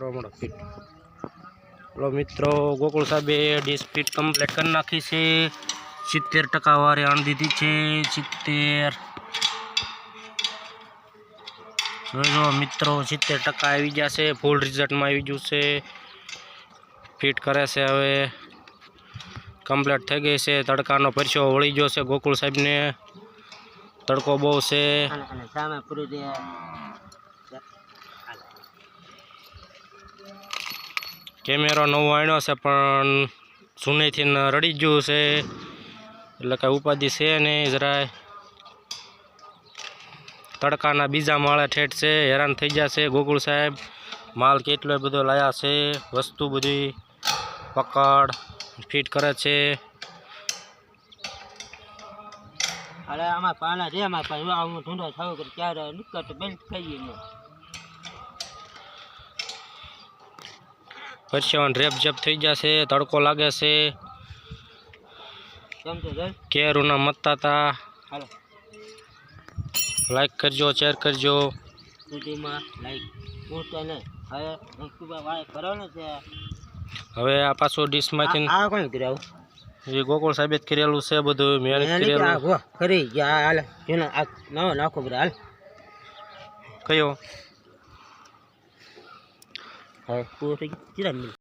Roman fit હો મિત્રો ગોકુલ સાહેબે આ ડિશ ફિટ કમ્પ્લીટ કરી નાખી છે 70% વારે અન દીતી છે 70 તો મિત્રો 70% આવી જા છે ફૂલ રિઝલ્ટ માં આવી જો છે ફિટ કરે છે હવે કમ્પ્લીટ થઈ ગય છે તડકા નો પરસો વળી ગયો છે ગોકુલ સાહેબને તડકો બહુ છે કેમેરો નવો આણ્યો છે પણ સુનેથી રડી ગયું છે એટલે કાંઈ ઉપાધિ છે નહીં જરાય તડકાના બીજા માળા ઠેઠ છે હેરાન થઈ ગયા છે ગોકુળ સાહેબ માલ કેટલો બધો લાયા છે વસ્તુ બધી પકડ ફિટ કરે છે અરે આમાં પાના છે આમાં ઢૂંઢો થયો ક્યારે નીકળતો બેલ્ટ ખાઈ પરસેવાનો રેપ જપ થઈ જશે તડકો લાગે છે કેરુના મતતા હતા લાઈક કરજો શેર કરજો હવે આ પાછું ડીશમાંથી ગોકુળ સાહેબ જ કરેલું છે બધું મહેનત કરેલું કયો 还多水鸡蛋面。